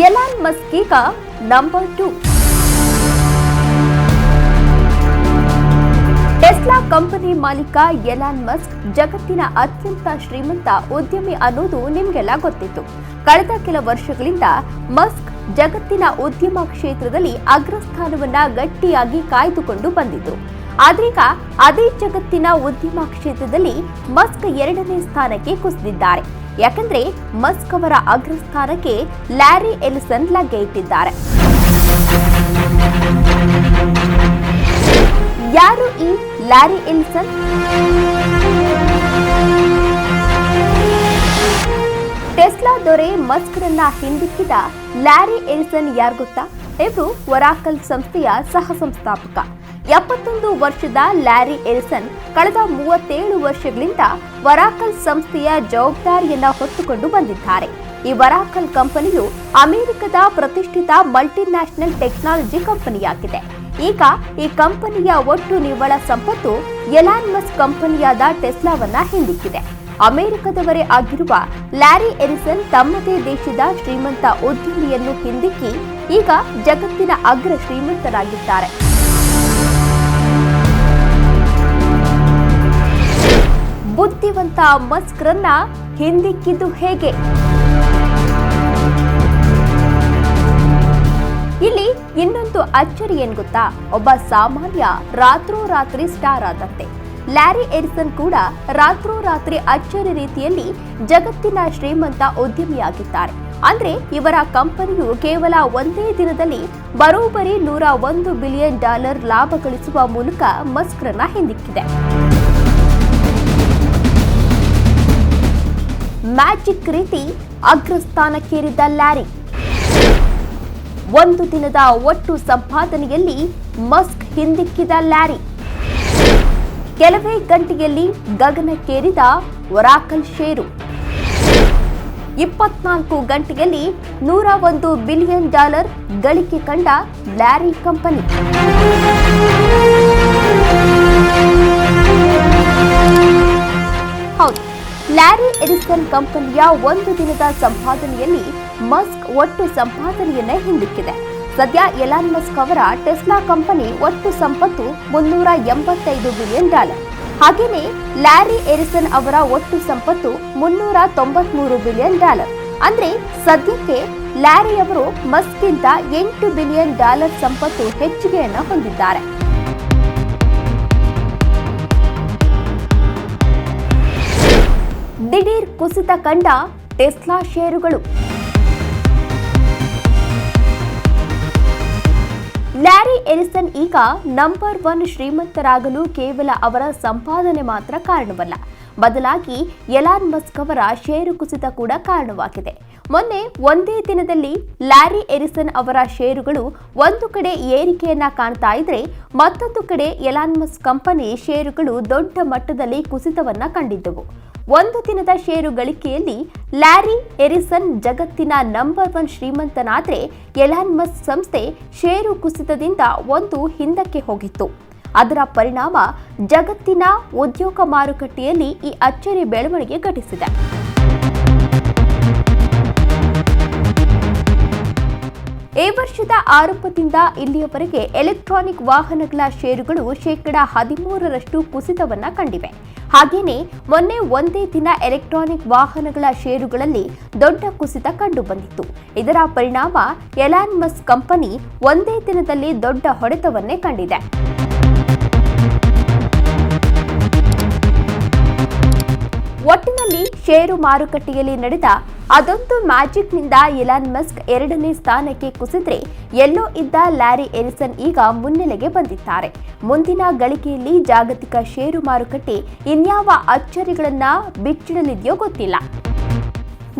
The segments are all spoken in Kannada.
ಈಗ ನಂಬರ್ ಟು ಟೆಸ್ಲಾ ಕಂಪನಿ ಮಾಲೀಕ ಎಲಾನ್ ಮಸ್ಕ್ ಜಗತ್ತಿನ ಅತ್ಯಂತ ಶ್ರೀಮಂತ ಉದ್ಯಮಿ ಅನ್ನೋದು ನಿಮಗೆಲ್ಲ ಗೊತ್ತಿತ್ತು. ಕಳೆದ ಕೆಲ ವರ್ಷಗಳಿಂದ ಮಸ್ಕ್ ಜಗತ್ತಿನ ಉದ್ಯಮ ಕ್ಷೇತ್ರದಲ್ಲಿ ಅಗ್ರಸ್ಥಾನವನ್ನ ಗಟ್ಟಿಯಾಗಿ ಕಾಯ್ದುಕೊಂಡು ಬಂದಿತ್ತು ಆದ್ರೀಗ ಅದೇ ಜಗತ್ತಿನ ಉದ್ಯಮ ಕ್ಷೇತ್ರದಲ್ಲಿ ಮಸ್ಕ್ ಎರಡನೇ ಸ್ಥಾನಕ್ಕೆ ಕುಸಿದಿದ್ದಾರೆ. ಯಾಕಂದ್ರೆ ಮಸ್ಕ್ ಅವರ ಅಗ್ರಸ್ಥಾನಕ್ಕೆ ಲ್ಯಾರಿ ಎಲಿಸನ್ ಲಗ್ಗೆ ಇಟ್ಟಿದ್ದಾರೆ ಯಾರು ಈ ಲ್ಯಾರಿ ಎಲಿಸನ್? ಟೆಸ್ಲಾ ದೊರೆ ಮಸ್ಕ್ರನ್ನ ಹಿಂದಿಕ್ಕಿದ ಲ್ಯಾರಿ ಎಲಿಸನ್ ಯಾರು ಗೊತ್ತಾ? ಇವರು ವರಾಕಲ್ ಸಂಸ್ಥೆಯ ಸಹ ಸಂಸ್ಥಾಪಕ. ಎಪ್ಪತ್ತೊಂದು ವರ್ಷದ ಲ್ಯಾರಿ ಎರಿಸನ್ ಕಳೆದ ಮೂವತ್ತೇಳು ವರ್ಷಗಳಿಂದ ವರಾಕಲ್ ಸಂಸ್ಥೆಯ ಜವಾಬ್ದಾರಿಯನ್ನ ಹೊತ್ತುಕೊಂಡು ಬಂದಿದ್ದಾರೆ. ಈ ವರಾಕಲ್ ಕಂಪನಿಯು ಅಮೆರಿಕದ ಪ್ರತಿಷ್ಠಿತ ಮಲ್ಟಿನ್ಯಾಷನಲ್ ಟೆಕ್ನಾಲಜಿ ಕಂಪನಿಯಾಗಿದೆ. ಈಗ ಈ ಕಂಪನಿಯ ಒಟ್ಟು ನಿವ್ವಳ ಸಂಪತ್ತು ಎಲಾನ್ ಮಸ್ ಕಂಪನಿಯಾದ ಟೆಸ್ಲಾವನ್ನ ಹಿಂದಿಕ್ಕಿದೆ. ಅಮೆರಿಕದವರೇ ಆಗಿರುವ ಲ್ಯಾರಿ ಎರಿಸನ್ ತಮ್ಮದೇ ದೇಶದ ಶ್ರೀಮಂತ ಉದ್ಯಮಿಯನ್ನು ಹಿಂದಿಕ್ಕಿ ಈಗ ಜಗತ್ತಿನ ಅಗ್ರ ಶ್ರೀಮಂತರಾಗಿದ್ದಾರೆ. ಬುದ್ಧಿವಂತ ಮಸ್ಕ್ರನ್ನ ಹಿಂದಿಕ್ಕಿದ್ದು ಹೇಗೆ? ಇಲ್ಲಿ ಇನ್ನೊಂದು ಅಚ್ಚರಿ ಏನ್ ಗೊತ್ತಾ? ಒಬ್ಬ ಸಾಮಾನ್ಯ ರಾತ್ರೋರಾತ್ರಿ ಸ್ಟಾರ್ ಆದಂತೆ. ಲ್ಯಾರಿ ಎರಿಸನ್ ಕೂಡ ರಾತ್ರೋರಾತ್ರಿ ಅಚ್ಚರಿ ರೀತಿಯಲ್ಲಿ ಜಗತ್ತಿನ ಶ್ರೀಮಂತ ಉದ್ಯಮಿಯಾಗಿದ್ದಾರೆ. ಅಂದ್ರೆ ಇವರ ಕಂಪನಿಯು ಕೇವಲ ಒಂದೇ ದಿನದಲ್ಲಿ ಬರೋಬ್ಬರಿ ನೂರ ಒಂದು ಬಿಲಿಯನ್ ಡಾಲರ್ ಲಾಭ ಗಳಿಸುವ ಮೂಲಕ ಮಸ್ಕ್ರನ್ನ ಹಿಂದಿಕ್ಕಿದೆ. ಮ್ಯಾಜಿಕ್ ರೀತಿ ಅಗ್ರಸ್ಥಾನಕ್ಕೇರಿದ ಲ್ಯಾರಿ. ಒಂದು ದಿನದ ಒಟ್ಟು ಸಂಪಾದನೆಯಲ್ಲಿ ಮಸ್ಕ್ ಹಿಂದಿಕ್ಕಿದ ಲ್ಯಾರಿ. ಕೆಲವೇ ಗಂಟೆಯಲ್ಲಿ ಗಗನಕ್ಕೇರಿದ ಒರಾಕಲ್ ಷೇರು ಇಪ್ಪತ್ನಾಲ್ಕು ಗಂಟೆಯಲ್ಲಿ ನೂರ ಒಂದು ಬಿಲಿಯನ್ ಡಾಲರ್ ಗಳಿಕೆ ಕಂಡ ಲ್ಯಾರಿ ಕಂಪನಿ. ಲ್ಯಾರಿ ಎರಿಸನ್ ಕಂಪನಿಯ ಒಂದು ದಿನದ ಸಂಪಾದನೆಯಲ್ಲಿ ಮಸ್ಕ್ ಒಟ್ಟು ಸಂಪಾದನೆಯನ್ನೇ ಹಿಂದಿಕ್ಕಿದೆ. ಸದ್ಯ ಎಲಾನ್ ಮಸ್ಕ್ ಅವರ ಟೆಸ್ಲಾ ಕಂಪನಿ ಒಟ್ಟು ಸಂಪತ್ತು ಮುನ್ನೂರ ಎಂಬತ್ತೈದು ಬಿಲಿಯನ್ ಡಾಲರ್. ಹಾಗೆಯೇ ಲ್ಯಾರಿ ಎರಿಸನ್ ಅವರ ಒಟ್ಟು ಸಂಪತ್ತು ಮುನ್ನೂರ ತೊಂಬತ್ಮೂರು ಬಿಲಿಯನ್ ಡಾಲರ್. ಅಂದ್ರೆ ಸದ್ಯಕ್ಕೆ ಲ್ಯಾರಿ ಅವರು ಮಸ್ಕ್ಗಿಂತ ಎಂಟು ಬಿಲಿಯನ್ ಡಾಲರ್ ಸಂಪತ್ತು ಹೆಚ್ಚಿಗೆಯನ್ನು ಹೊಂದಿದ್ದಾರೆ. ದಿಢೀರ್ ಕುಸಿತ ಕಂಡ ಟೆಸ್ಲಾ ಷೇರುಗಳು. ಲ್ಯಾರಿ ಎರಿಸನ್ ಈಗ ನಂಬರ್ ಒನ್ ಶ್ರೀಮಂತರಾಗಲು ಕೇವಲ ಅವರ ಸಂಪಾದನೆ ಮಾತ್ರ ಕಾರಣವಲ್ಲ. ಬದಲಾಗಿ ಎಲಾನ್ ಮಸ್ಕ್ ಅವರ ಷೇರು ಕುಸಿತ ಕೂಡ ಕಾರಣವಾಗಿದೆ. ಮೊನ್ನೆ ಒಂದೇ ದಿನದಲ್ಲಿ ಲ್ಯಾರಿ ಎರಿಸನ್ ಅವರ ಷೇರುಗಳು ಒಂದು ಕಡೆ ಏರಿಕೆಯನ್ನ ಕಾಣ್ತಾ ಇದ್ರೆ ಮತ್ತೊಂದು ಕಡೆ ಎಲಾನ್ ಮಸ್ಕ್ ಕಂಪನಿ ಷೇರುಗಳು ದೊಡ್ಡ ಮಟ್ಟದಲ್ಲಿ ಕುಸಿತವನ್ನ ಕಂಡಿದ್ದವು. ಒಂದು ದಿನದ ಷೇರು ಗಳಿಕೆಯಲ್ಲಿ ಲ್ಯಾರಿ ಎರಿಸನ್ ಜಗತ್ತಿನ ನಂಬರ್ ಒನ್ ಶ್ರೀಮಂತನಾದ್ರೆ ಎಲಾನ್ ಮಸ್ ಸಂಸ್ಥೆ ಷೇರು ಕುಸಿತದಿಂದ ಒಂದು ಹಿಂದಕ್ಕೆ ಹೋಗಿತ್ತು. ಅದರ ಪರಿಣಾಮ ಜಗತ್ತಿನ ಉದ್ಯೋಗ ಮಾರುಕಟ್ಟೆಯಲ್ಲಿ ಈ ಅಚ್ಚರಿ ಬೆಳವಣಿಗೆ ಘಟಿಸಿದೆ. ಈ ವರ್ಷದ ಆರಂಭದಿಂದ ಇಲ್ಲಿಯವರೆಗೆ ಎಲೆಕ್ಟ್ರಾನಿಕ್ ವಾಹನಗಳ ಷೇರುಗಳು ಶೇಕಡ ಹದಿಮೂರರಷ್ಟು ಕುಸಿತವನ್ನ ಕಂಡಿವೆ. ಹಾಗೆಯೇ ಮೊನ್ನೆ ಒಂದೇ ದಿನ ಎಲೆಕ್ಟ್ರಾನಿಕ್ ವಾಹನಗಳ ಷೇರುಗಳಲ್ಲಿ ದೊಡ್ಡ ಕುಸಿತ ಕಂಡುಬಂದಿತ್ತು. ಇದರ ಪರಿಣಾಮ ಎಲಾನ್ ಮಸ್ ಕಂಪನಿ ಒಂದೇ ದಿನದಲ್ಲಿ ದೊಡ್ಡ ಹೊಡೆತವನ್ನೇ ಕಂಡಿದೆ. ಷೇರು ಮಾರುಕಟ್ಟೆಯಲ್ಲಿ ನಡೆದ ಅದೊಂದು ಮ್ಯಾಜಿಕ್ನಿಂದ ಎಲಾನ್ ಮಸ್ಕ್ ಎರಡನೇ ಸ್ಥಾನಕ್ಕೆ ಕುಸಿದ್ರೆ ಎಲ್ಲೋ ಇದ್ದ ಲ್ಯಾರಿ ಎರಿಸನ್ ಈಗ ಮುನ್ನೆಲೆಗೆ ಬಂದಿದ್ದಾರೆ. ಮುಂದಿನ ಗಳಿಕೆಯಲ್ಲಿ ಜಾಗತಿಕ ಷೇರು ಮಾರುಕಟ್ಟೆ ಇನ್ಯಾವ ಅಚ್ಚರಿಗಳನ್ನ ಬಿಚ್ಚಿಡಲಿದೆಯೋ ಗೊತ್ತಿಲ್ಲ.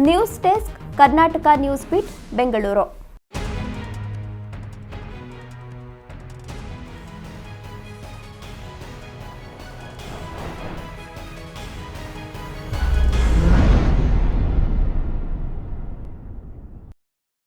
News desk, Karnataka news bit Bengaluru.